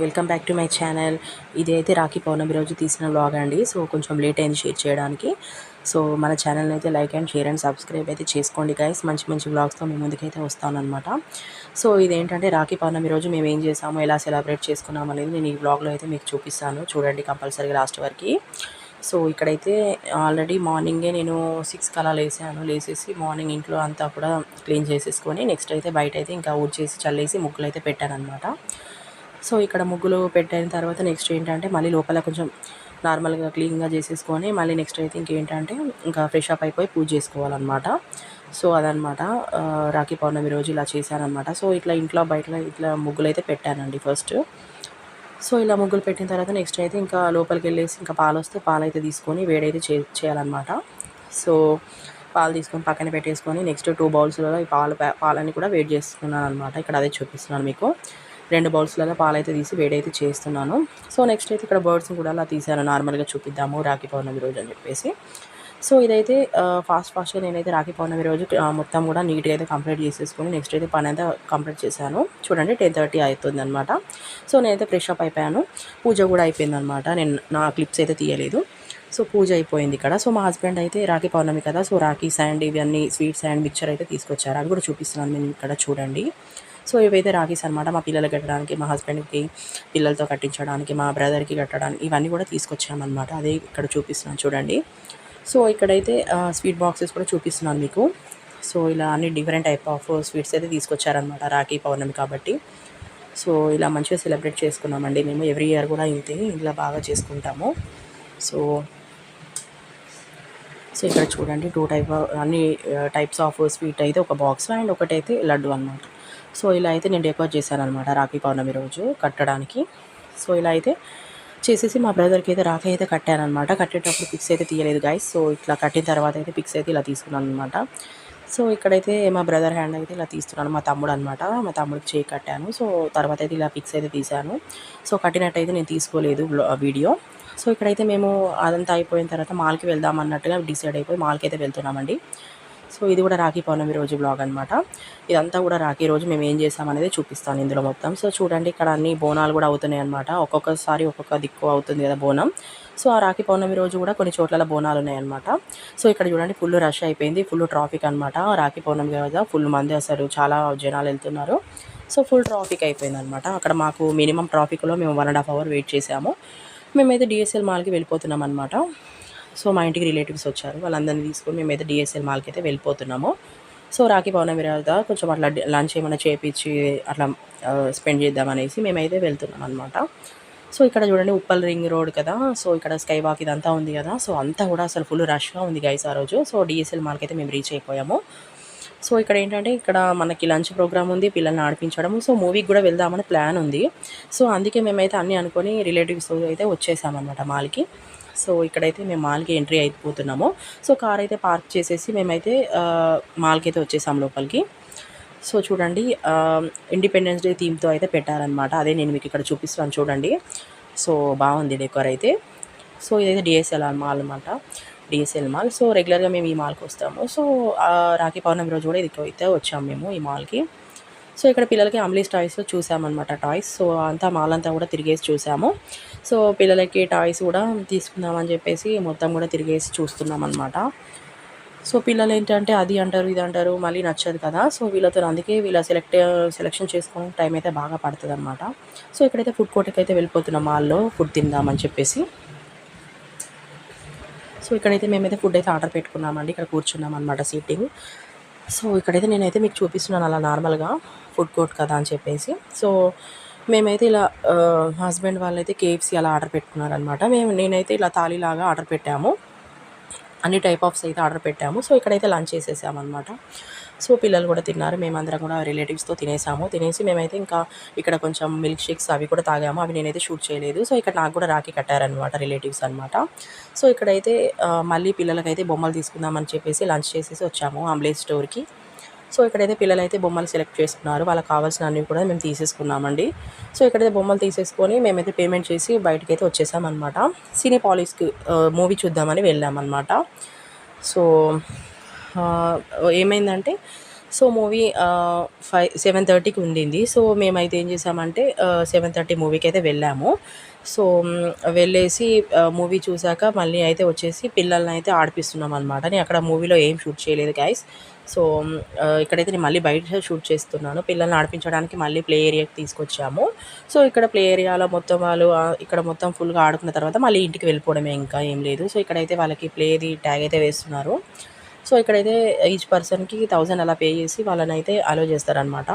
Welcome back to my channel. ఇదైతే రాఖీ పౌర్ణమి రోజు తీసిన వ్లాగ్ అండి. సో కొంచెం లేట్ అయింది షేర్ చేయడానికి. సో మన ఛానల్ని అయితే like and share and subscribe అయితే చేసుకోండి గైస్ మంచి మంచి వ్లాగ్స్తో మేము ముందుకైతే వస్తానమాట సో ఇదేంటంటే రాఖీ పౌర్ణమి రోజు మేము ఏం చేసాము ఎలా సెలబ్రేట్ చేసుకున్నాం అనేది నేను ఈ వ్లాగ్లో అయితే మీకు చూపిస్తాను. చూడండి కంపల్సరీగా లాస్ట్ వరకు. సో ఇక్కడైతే ఆల్రెడీ మార్నింగే నేను సిక్స్ కలా లేసాను లేసేసి మార్నింగ్ ఇంట్లో అంతా కూడా క్లీన్ చేసేసుకొని నెక్స్ట్ అయితే బయట అయితే ఇంకా ఊడ్చేసి చల్లేసి ముగ్గులు అయితే పెట్టాను అనమాట సో ఇక్కడ ముగ్గులు పెట్టిన తర్వాత నెక్స్ట్ ఏంటంటే మళ్ళీ లోపల కొంచెం నార్మల్గా క్లీన్గా చేసేసుకొని మళ్ళీ నెక్స్ట్ అయితే ఇంకేంటంటే ఇంకా ఫ్రెష్ అప్ అయిపోయి పూజ చేసుకోవాలన్నమాట. సో అదనమాట రాఖీ పౌర్ణమి రోజు ఇలా చేశానమాట సో ఇట్లా ఇంట్లో బయట ఇట్లా ముగ్గులు అయితే పెట్టానండి ఫస్ట్. సో ఇలా ముగ్గులు పెట్టిన తర్వాత నెక్స్ట్ అయితే ఇంకా లోపలికి వెళ్ళేసి ఇంకా పాలు వస్తే పాలు అయితే తీసుకొని వేడైతే చే చేయాలన్నమాట. సో పాలు తీసుకొని పక్కన పెట్టేసుకొని నెక్స్ట్ టూ బౌల్స్లలో ఈ పాలు పాలని కూడా వేడి చేస్తున్నాను అనమాట ఇక్కడ అదే చూపిస్తున్నాను మీకు. రెండు బౌల్స్లలో పాలైతే తీసి వేడైతే చేస్తున్నాను. సో నెక్స్ట్ అయితే ఇక్కడ బర్డ్స్ని కూడా అలా తీసాను. నార్మల్గా చూపిద్దాము రాఖీ పౌర్ణమి రోజు అని చెప్పేసి. సో ఇదైతే ఫాస్ట్ ఫాస్ట్గా నేనైతే రాఖీ పౌర్ణమి రోజు మొత్తం కూడా నీట్గా అయితే కంప్లీట్ చేసేసుకొని నెక్స్ట్ అయితే పని అయితే కంప్లీట్ చేశాను. చూడండి టెన్ థర్టీ అవుతుంది అనమాట సో నేనైతే ఫ్రెష్ అప్ అయిపోయాను. పూజ కూడా అయిపోయింది అనమాట నేను నా క్లిప్స్ అయితే తీయలేదు. సో పూజ అయిపోయింది ఇక్కడ. సో మా హస్బెండ్ అయితే రాఖీ పౌర్ణమి కదా సో రాఖీ శాండ్ ఇవన్నీ స్వీట్స్ అండ్ మిక్చర్ అయితే తీసుకొచ్చారు. అది కూడా చూపిస్తున్నాను నేను ఇక్కడ చూడండి. సో ఇవైతే రాఖీస్ అనమాట మా పిల్లలకి కట్టడానికి మా హస్బెండ్కి పిల్లలతో కట్టించడానికి మా బ్రదర్కి కట్టడానికి ఇవన్నీ కూడా తీసుకొచ్చామన్నమాట. అదే ఇక్కడ చూపిస్తున్నాను చూడండి. సో ఇక్కడైతే స్వీట్ బాక్సెస్ కూడా చూపిస్తున్నాను మీకు. సో ఇలా అన్ని డిఫరెంట్ టైప్ ఆఫ్ స్వీట్స్ అయితే తీసుకొచ్చారనమాట రాఖీ పౌర్ణమి కాబట్టి. సో ఇలా మంచిగా సెలబ్రేట్ చేసుకున్నామండి మేము. ఎవ్రీ ఇయర్ కూడా ఇంతే ఇలా బాగా చేసుకుంటాము. సో సో ఇక్కడ చూడండి టూ టైప్ అన్ని టైప్స్ ఆఫ్ స్వీట్ అయితే ఒక బాక్స్ అండ్ ఒకటైతే లడ్డు అనమాట సో ఇలా అయితే నేను డెకోర్ చేశాను అనమాట రాఖీ పౌర్ణమి రోజు కట్టడానికి. సో ఇలా అయితే చేసేసి మా బ్రదర్కి అయితే రాఖీ అయితే కట్టానమాట కట్టేటప్పుడు పిక్స్ అయితే తీయలేదు గైస్ సో ఇట్లా కట్టిన తర్వాత అయితే పిక్స్ అయితే ఇలా తీసుకున్నాను అనమాట సో ఇక్కడైతే మా బ్రదర్ హ్యాండ్ అయితే ఇలా తీస్తున్నాను మా తమ్ముడు అనమాట మా తమ్ముడికి చేయి కట్టాను. సో తర్వాత అయితే ఇలా పిక్స్ అయితే తీశాను. సో కట్టినట్టయితే నేను తీసుకోలేదు వీడియో. సో ఇక్కడైతే మేము అదంతా అయిపోయిన తర్వాత మాల్కి వెళ్దాం అన్నట్టుగా డిసైడ్ అయిపోయి మాల్కి అయితే వెళ్తున్నామండి. సో ఇది కూడా రాఖీ పౌర్ణమి రోజు బ్లాగ్ అనమాట ఇదంతా కూడా రాఖీ రోజు మేము ఏం చేస్తామనేది చూపిస్తాను ఇందులో మొత్తం. సో చూడండి ఇక్కడ అన్ని బోనాలు కూడా అవుతున్నాయి అనమాట ఒక్కొక్కసారి ఒక్కొక్క దిక్కు అవుతుంది కదా బోనం. సో ఆ రాఖీ పౌర్ణమి రోజు కూడా కొన్ని చోట్ల బోనాలు ఉన్నాయన్నమాట సో ఇక్కడ చూడండి ఫుల్ రష్ అయిపోయింది ఫుల్ ట్రాఫిక్ అనమాట రాఖీ పౌర్ణమి రోజు ఫుల్ మంది అసలు చాలా జనాలు వెళ్తున్నారు. సో ఫుల్ ట్రాఫిక్ అయిపోయింది అనమాట అక్కడ మాకు మినిమం ట్రాఫిక్లో మేము one and half hour wait చేసాము మేమైతే డిఎస్ఎల్ మాల్కి వెళ్ళిపోతున్నాం అనమాట సో మా ఇంటికి రిలేటివ్స్ వచ్చారు. వాళ్ళందరినీ తీసుకొని మేమైతే డిఎస్ఎల్ మాల్కి అయితే వెళ్ళిపోతున్నాము. సో రాఖీ పౌర్ణమి రోజు కొంచెం అట్లా లంచ్ ఏమైనా చేపించి అట్లా స్పెండ్ చేద్దామనేసి మేమైతే వెళ్తున్నాం అనమాట సో ఇక్కడ చూడండి ఉప్పల్ రింగ్ రోడ్ కదా. సో ఇక్కడ స్కై వాక్ ఇదంతా ఉంది కదా. సో అంతా కూడా అసలు ఫుల్ రష్గా ఉంది గైస్ ఆ రోజు. సో డిఎస్ఎల్ మాల్కి అయితే మేము రీచ్ అయిపోయాము. సో ఇక్కడ ఏంటంటే ఇక్కడ మనకి లంచ్ ప్రోగ్రామ్ ఉంది పిల్లల్ని ఆడిపించడం సో మూవీకి కూడా వెళ్దామని ప్లాన్ ఉంది. సో అందుకే మేమైతే అన్నీ అనుకొని రిలేటివ్స్ అయితే వచ్చేసామన్నమాట మాల్కి సో ఇక్కడైతే మేము మాల్కి ఎంట్రీ అయిపోతున్నాము. సో కార్ అయితే పార్క్ చేసేసి మేమైతే మాల్కి అయితే వచ్చేసాం లోపలికి. సో చూడండి ఇండిపెండెన్స్ డే థీమ్తో అయితే పెట్టారనమాట అదే నేను మీకు ఇక్కడ చూపిస్తాను చూడండి. సో బాగుంది డెకోర్ అయితే. సో ఇదైతే డిఎస్ఎల్ మాల్ అనమాట డిఎస్ఎల్ మాల్. సో రెగ్యులర్గా మేము ఈ మాల్కి వస్తాము. సో రాఖీ పౌర్ణమి రోజు కూడా ఇది అయితే వచ్చాము మేము ఈ మాల్కి. సో ఇక్కడ పిల్లలకి అంబ్లీస్ టాయ్స్ చూసామన్నమాట టాయ్స్. సో అంతా మాల్ అంతా కూడా తిరిగేసి చూసాము. సో పిల్లలకి టాయ్స్ కూడా తీసుకుందామని చెప్పేసి మొత్తం కూడా తిరిగేసి చూస్తున్నాం అనమాట సో పిల్లలు ఏంటంటే అది అంటారు ఇది అంటారు మళ్ళీ నచ్చదు కదా. సో వీళ్ళతో అందుకే వీళ్ళ సెలెక్ట్ సెలెక్షన్ చేసుకునే టైం అయితే బాగా పడుతుంది అనమాట సో ఇక్కడైతే ఫుడ్ కోర్ట్కి అయితే వెళ్ళిపోతున్నాం మాల్లో ఫుడ్ తిందామని చెప్పేసి. సో ఇక్కడైతే మేమైతే ఫుడ్ అయితే ఆర్డర్ పెట్టుకున్నామండి. ఇక్కడ కూర్చున్నాం అనమాట సీటింగ్. సో ఇక్కడైతే నేనైతే మీకు చూపిస్తున్నాను అలా నార్మల్గా ఫుడ్ కోర్ట్ కదా అని చెప్పేసి. సో మేమైతే ఇలా హస్బెండ్ వాళ్ళైతే కేఎఫ్సీ అలా ఆర్డర్ పెట్టుకున్నారనమాట మేము నేనైతే ఇలా తాళీలాగా ఆర్డర్ పెట్టాము. అన్ని టైప్ ఆఫ్స్ అయితే ఆర్డర్ పెట్టాము. సో ఇక్కడైతే లంచ్ చేసేసామన్నమాట. సో పిల్లలు కూడా తిన్నారు. మేమందరం కూడా రిలేటివ్స్తో తినేసాము. తినేసి మేమైతే ఇంకా ఇక్కడ కొంచెం మిల్క్ షేక్స్ అవి కూడా తాగాము. అవి నేనైతే షూట్ చేయలేదు. సో ఇక్కడ నాకు కూడా రాఖీ కట్టారనమాట రిలేటివ్స్ అనమాట సో ఇక్కడైతే మళ్ళీ పిల్లలకైతే బొమ్మలు తీసుకుందామని చెప్పేసి లంచ్ చేసేసి వచ్చాము అంబ్లేజ్ స్టోర్కి సో ఇక్కడైతే పిల్లలైతే బొమ్మలు సెలెక్ట్ చేసుకున్నారు. వాళ్ళకి కావాల్సిన అన్ని కూడా మేము తీసేసుకున్నామండి. సో ఇక్కడైతే బొమ్మలు తీసేసుకొని మేమైతే పేమెంట్ చేసి బయటకైతే వచ్చేసామన్నమాట. సినీ పాలిస్కి మూవీ చూద్దామని వెళ్ళామన్నమాట. సో ఏమైందంటే సో మూవీ ఫైవ్ సెవెన్ థర్టీకి ఉండింది. సో మేమైతే ఏం చేసామంటే సెవెన్ థర్టీ మూవీకి అయితే వెళ్ళాము. సో వెళ్ళేసి మూవీ చూసాక మళ్ళీ అయితే వచ్చేసి పిల్లల్ని అయితే ఆడిపిస్తున్నాం అనమాట నేను అక్కడ మూవీలో ఏం షూట్ చేయలేదు గైస్ సో ఇక్కడైతే నేను మళ్ళీ బయట షూట్ చేస్తున్నాను. పిల్లల్ని ఆడిపించడానికి మళ్ళీ ప్లే ఏరియాకి తీసుకొచ్చాము. సో ఇక్కడ ప్లే ఏరియాలో మొత్తం వాళ్ళు ఇక్కడ మొత్తం ఫుల్గా ఆడుకున్న తర్వాత మళ్ళీ ఇంటికి వెళ్ళిపోవడమే ఇంకా ఏం లేదు. సో ఇక్కడైతే వాళ్ళకి ప్లేది ట్యాగ్ అయితే వేస్తున్నారు. సో ఇక్కడైతే ఈచ్ పర్సన్కి థౌజండ్ అలా పే చేసి వాళ్ళని అయితే అలో చేస్తారనమాట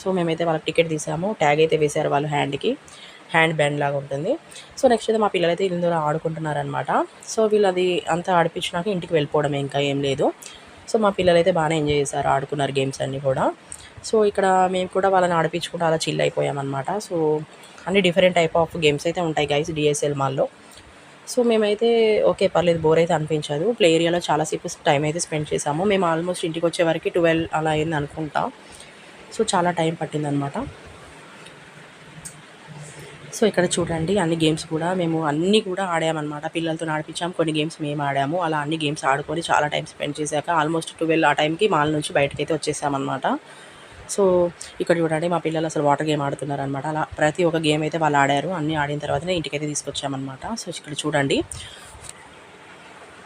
సో మేమైతే వాళ్ళకి టికెట్ తీసాము. ట్యాగ్ అయితే వేశారు వాళ్ళు హ్యాండ్కి. హ్యాండ్ బ్యాండ్ లాగా ఉంటుంది. సో నెక్స్ట్ అయితే మా పిల్లలైతే ఇందులో ఆడుకుంటున్నారనమాట సో వీళ్ళు అది అంతా ఆడిపించినాక ఇంటికి వెళ్ళిపోవడమే ఇంకా ఏం లేదు. సో మా పిల్లలైతే బాగానే ఎంజాయ్ చేశారు ఆడుకున్నారు గేమ్స్ అన్నీ కూడా. సో ఇక్కడ మేము కూడా వాళ్ళని ఆడిపించుకుంటూ అలా చిల్ అయిపోయామన్నమాట. సో అన్ని డిఫరెంట్ టైప్ ఆఫ్ గేమ్స్ అయితే ఉంటాయి గైస్ డిఎస్ఎల్ మాల్లో. సో మేమైతే ఓకే పర్లేదు బోర్ అయితే అనిపించదు. ప్లే ఏరియాలో చాలాసేపు టైం అయితే స్పెండ్ చేసాము మేము ఆల్మోస్ట్ ఇంటికి వచ్చే వరకు ట్వెల్వ్ అలా అయింది అనుకుంటా. సో చాలా టైం పట్టిందనమాట. సో ఇక్కడ చూడండి అన్ని గేమ్స్ కూడా మేము అన్నీ కూడా ఆడామన్నమాట పిల్లలతో ఆడిపించాము కొన్ని గేమ్స్ మేము ఆడాము. అలా అన్ని గేమ్స్ ఆడుకొని చాలా టైం స్పెండ్ చేశాక ఆల్మోస్ట్ ట్వెల్వ్ ఆ టైంకి మాల్ నుంచి బయటకైతే వచ్చేసామన్నమాట సో ఇక్కడ చూడండి మా పిల్లలు అసలు వాటర్ గేమ్ ఆడుతున్నారు అనమాట అలా ప్రతి ఒక్క గేమ్ అయితే వాళ్ళు ఆడారు. అన్నీ ఆడిన తర్వాతనే ఇంటికైతే తీసుకొచ్చామన్నమాట. సో ఇక్కడ చూడండి.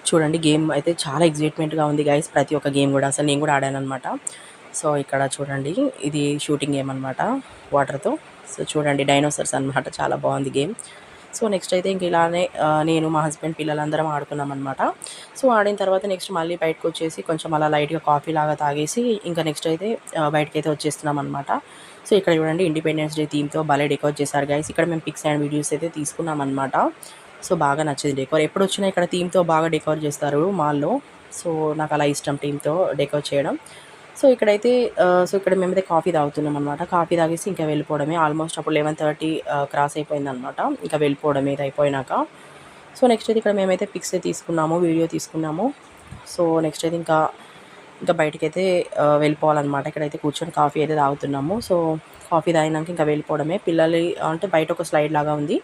చూడండి గేమ్ అయితే చాలా ఎగ్జైట్మెంట్గా ఉంది గైస్. ప్రతి ఒక్క గేమ్ కూడా అసలు నేను కూడా ఆడాను అనమాట సో ఇక్కడ చూడండి ఇది షూటింగ్ గేమ్ అనమాట వాటర్తో. సో చూడండి డైనోసర్స్ అనమాట చాలా బాగుంది గేమ్. సో నెక్స్ట్ అయితే ఇంక ఇలానే నేను మా హస్బెండ్ పిల్లలందరం ఆడుకున్నాం అనమాట సో ఆడిన తర్వాత నెక్స్ట్ మళ్ళీ బయటకు వచ్చేసి కొంచెం అలా లైట్గా కాఫీ లాగా తాగేసి ఇంకా నెక్స్ట్ అయితే ఆ, బయటకైతే వచ్చేస్తున్నాం అనమాట సో ఇక్కడ చూడండి ఇండిపెండెన్స్ డే థీమ్తో భలే డెకోర్ చేశారు గైస్ ఇక్కడ మేము పిక్స్ అండ్ వీడియోస్ అయితే తీసుకున్నాం అనమాట సో బాగా నచ్చింది డెకోర్. ఎప్పుడు వచ్చినా ఇక్కడ థీమ్తో బాగా డెకోర్ చేస్తారు మాల్లో. సో నాకు అలా ఇష్టం థీమ్తో డెకోర్ చేయడం. సో ఇక్కడైతే సో ఇక్కడ మేమైతే కాఫీ తాగుతున్నాం అనమాట కాఫీ తాగేసి ఇంకా వెళ్ళిపోవడమే. ఆల్మోస్ట్ అప్పుడు లెవెన్ థర్టీ క్రాస్ అయిపోయింది అనమాట ఇంకా వెళ్ళిపోవడమే ఇది అయిపోయినాక. సో నెక్స్ట్ అయితే ఇక్కడ మేమైతే పిక్స్ తీసుకున్నాము వీడియో తీసుకున్నాము. సో నెక్స్ట్ అయితే ఇంకా ఇంకా బయటకైతే వెళ్ళిపోవాలన్నమాట. ఇక్కడైతే కూర్చొని కాఫీ అయితే తాగుతున్నాము. సో కాఫీ తాగినాక ఇంకా వెళ్ళిపోవడమే. పిల్లలు అంటే బయట ఒక స్లైడ్ లాగా ఉంది.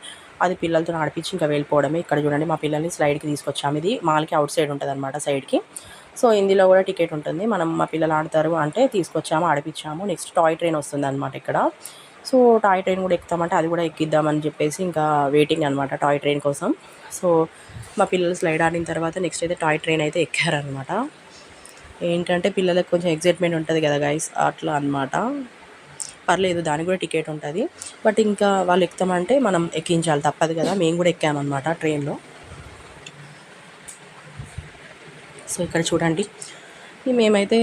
అది పిల్లలతో నడిపించి ఇంకా వెళ్ళిపోవడమే. ఇక్కడ చూడండి మా పిల్లల్ని స్లైడ్కి తీసుకొచ్చాము. ఇది మాల్కి అవుట్ సైడ్ ఉంటుంది అనమాట సైడ్కి సో ఇందులో కూడా టికెట్ ఉంటుంది. మనం మా పిల్లలు ఆడతారు అంటే తీసుకొచ్చాము ఆడిపించాము నెక్స్ట్ టాయ్ ట్రైన్ వస్తుంది అనమాట ఇక్కడ. సో టాయ్ ట్రైన్ కూడా ఎక్కుతామంటే అది కూడా ఎక్కిద్దామని చెప్పేసి ఇంకా వెయిటింగ్ అనమాట టాయ్ ట్రైన్ కోసం. సో మా పిల్లలు స్లైడ్ ఆడిన తర్వాత నెక్స్ట్ అయితే టాయ్ ట్రైన్ అయితే ఎక్కారనమాట ఏంటంటే పిల్లలకు కొంచెం ఎగ్జైట్మెంట్ ఉంటుంది కదా గైస్ అట్లా అనమాట పర్లేదు దానికి కూడా టికెట్ ఉంటుంది. బట్ ఇంకా వాళ్ళు ఎక్కుతామంటే మనం ఎక్కించాలి తప్పదు కదా. మేము కూడా ఎక్కామన్నమాట ట్రైన్లో సో ఇక్కడ చూడండి. మేమైతే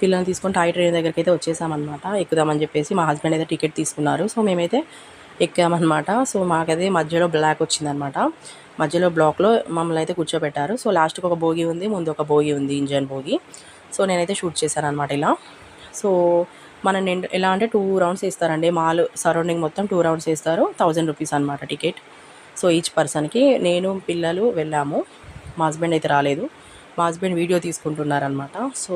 పిల్లల్ని తీసుకొని టాయ్ ట్రైన్ దగ్గరికి అయితే వచ్చేసామన్నమాట. ఎక్కుదామని చెప్పేసి మా హస్బెండ్ అయితే టికెట్ తీసుకున్నారు. సో మేమైతే ఎక్కామన్నమాట. సో మాకైతే మధ్యలో బ్లాక్ వచ్చిందనమాట మధ్యలో బ్లాక్లో మమ్మల్ని అయితే కూర్చోబెట్టారు. సో లాస్ట్కి ఒక భోగి ఉంది ముందు ఒక భోగి ఉంది ఇంజన్ భోగి సో నేనైతే షూట్ చేశాను అనమాట ఇలా. సో మన ఎలా అంటే టూ రౌండ్స్ వేస్తారండి. మాల్ సరౌండింగ్ మొత్తం టూ రౌండ్స్ వేస్తారు. థౌజండ్ రూపీస్ అనమాట టికెట్. సో ఈచ్ పర్సన్కి నేను పిల్లలు వెళ్ళాము. మా హస్బెండ్ అయితే రాలేదు. మా హస్బెండ్ వీడియో తీసుకుంటున్నారనమాట సో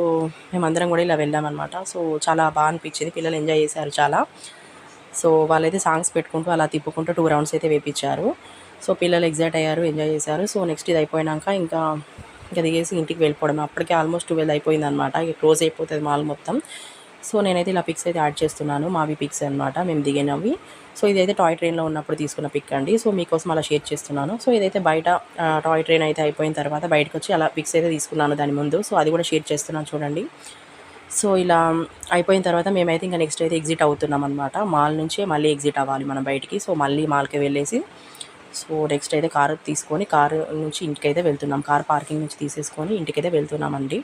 మేమందరం కూడా ఇలా వెళ్ళామన్నమాట. సో చాలా బాగా అనిపించింది. పిల్లలు ఎంజాయ్ చేశారు చాలా. సో వాళ్ళైతే సాంగ్స్ పెట్టుకుంటూ అలా తిప్పుకుంటూ టూ రౌండ్స్ అయితే వేపించారు. సో పిల్లలు ఎగ్జైట్ అయ్యారు ఎంజాయ్ చేశారు. సో నెక్స్ట్ ఇది అయిపోయినాక ఇంకా ఇంకా దిగేసి ఇంటికి వెళ్ళిపోవడం అప్పటికే ఆల్మోస్ట్ ట్వెల్వ్ అయిపోయింది అనమాట ఇక క్లోజ్ అయిపోతుంది మాల్ మొత్తం. సో నేనైతే ఇలా పిక్స్ అయితే యాడ్ చేస్తున్నాను. మావి పిక్స్ అనమాట మేము దిగినవి. సో ఇదైతే టాయ్ ట్రైన్లో ఉన్నప్పుడు తీసుకున్న పిక్ అండి. సో మీకోసం అలా షేర్ చేస్తున్నాను. సో ఇదైతే బయట టాయ్ ట్రైన్ అయితే అయిపోయిన తర్వాత బయటకు వచ్చి అలా పిక్స్ అయితే తీసుకున్నాను దాని ముందు. సో అది కూడా షేర్ చేస్తున్నాను చూడండి. సో ఇలా అయిపోయిన తర్వాత మేమైతే ఇంకా నెక్స్ట్ అయితే ఎగ్జిట్ అవుతున్నాం అనమాట మాల్ నుంచే మళ్ళీ ఎగ్జిట్ అవ్వాలి మనం బయటికి. సో మళ్ళీ మాల్కి వెళ్ళేసి సో నెక్స్ట్ అయితే కారు తీసుకొని కారు నుంచి ఇంటికైతే వెళ్తున్నాం. కార్ పార్కింగ్ నుంచి తీసేసుకొని ఇంటికైతే వెళ్తున్నామండి.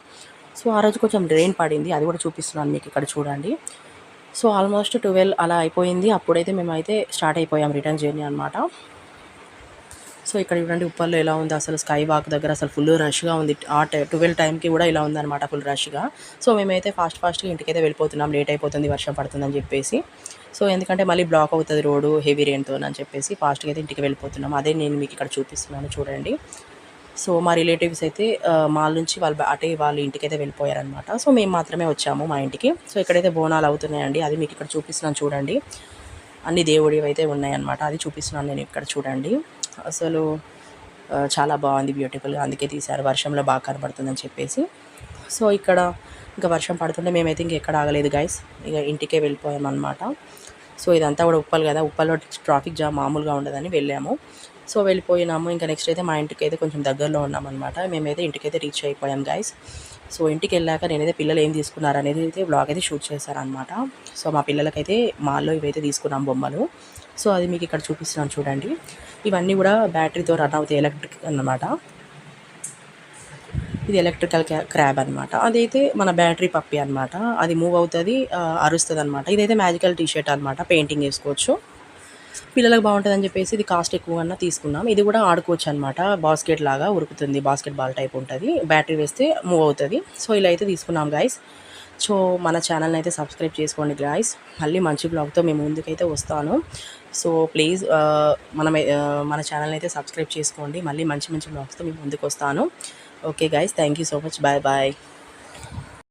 సో ఆ రోజు కొంచెం రెయిన్ పడింది. అది కూడా చూపిస్తున్నాను మీకు ఇక్కడ చూడండి. సో ఆల్మోస్ట్ ట్వెల్వ్ అలా అయిపోయింది. అప్పుడైతే మేమైతే స్టార్ట్ అయిపోయాం రిటర్న్ జర్నీ అనమాట సో ఇక్కడ చూడండి ఉప్పల్లో ఎలా ఉంది అసలు స్కై వాక్ దగ్గర. అసలు ఫుల్ రష్గా ఉంది. ఆ ట్వెల్వ్ టైంకి కూడా ఇలా ఉందన్నమాట ఫుల్ రష్గా సో మేమైతే ఫాస్ట్ ఫాస్ట్గా ఇంటికైతే వెళ్ళిపోతున్నాం. లేట్ అయిపోతుంది వర్షం పడుతుందని చెప్పేసి. సో ఎందుకంటే మళ్ళీ బ్లాక్ అవుతుంది రోడ్డు హెవీ రెయిన్తో అని చెప్పేసి ఫాస్ట్గా అయితే ఇంటికి వెళ్ళిపోతున్నాం. అదే నేను మీకు ఇక్కడ చూపిస్తున్నాను చూడండి. సో మా రిలేటివ్స్ అయితే మాల్ నుంచి వాళ్ళు అటే వాళ్ళ అయితే వెళ్ళిపోయారనమాట సో మేము మాత్రమే వచ్చాము మా ఇంటికి. సో ఇక్కడైతే బోనాలు అవుతున్నాయండి. అది మీకు ఇక్కడ చూపిస్తున్నాను చూడండి. అన్ని దేవుడివి అయితే ఉన్నాయన్నమాట. అది చూపిస్తున్నాను నేను ఇక్కడ చూడండి. అసలు చాలా బాగుంది బ్యూటిఫుల్గా అందుకే తీశారు. వర్షంలో బాగా కనబడుతుందని చెప్పేసి. సో ఇక్కడ ఇంకా వర్షం పడుతుంటే మేమైతే ఇంకెక్కడ ఆగలేదు గైస్ ఇక ఇంటికే వెళ్ళిపోయాం అనమాట సో ఇదంతా కూడా ఉప్పల్ కదా. ఉప్పల్లో ట్రాఫిక్ జామ్ మామూలుగా ఉండదని వెళ్ళాము. సో వెళ్ళిపోయినాము. ఇంకా నెక్స్ట్ అయితే మా ఇంటికి అయితే కొంచెం దగ్గరలో ఉన్నామన్నమాట. మేమైతే ఇంటికైతే రీచ్ అయిపోయాం గైస్ సో ఇంటికి వెళ్ళాక నేనైతే పిల్లలు ఏం తీసుకున్నారు అనేది అయితే బ్లాగ్ అయితే షూట్ చేశారనమాట సో మా పిల్లలకైతే మాల్లో ఇవైతే తీసుకున్నాం బొమ్మలు. సో అది మీకు ఇక్కడ చూపిస్తున్నాను చూడండి. ఇవన్నీ కూడా బ్యాటరీతో రన్ అవుతాయి ఎలక్ట్రిక్ అన్నమాట. ఇది ఎలక్ట్రికల్ క్రాబ్ అనమాట అదైతే మన బ్యాటరీ పప్పి అనమాట అది మూవ్ అవుతుంది అరుస్తుంది అనమాట ఇదైతే మ్యాజికల్ టీషర్ట్ అనమాట పెయింటింగ్ వేసుకోవచ్చు పిల్లలకు బాగుంటుందని చెప్పేసి ఇది కాస్ట్ ఎక్కువగా తీసుకున్నాం. ఇది కూడా ఆడుకోవచ్చు అనమాట బాస్కెట్ లాగా ఉరుకుతుంది. బాస్కెట్ బాల్ టైప్ ఉంటుంది. బ్యాటరీ వేస్తే మూవ్ అవుతుంది. సో ఇలా అయితే తీసుకున్నాం గాయస్ సో మన ఛానల్ని అయితే సబ్స్క్రైబ్ చేసుకోండి గాయస్ మళ్ళీ మంచి బ్లాగ్తో మేము ముందుకైతే వస్తాను. సో ప్లీజ్ మన మన ఛానల్ని అయితే సబ్స్క్రైబ్ చేసుకోండి. మళ్ళీ మంచి మంచి బ్లాగ్స్తో మేము ముందుకు వస్తాను. Okay guys thank you so much bye bye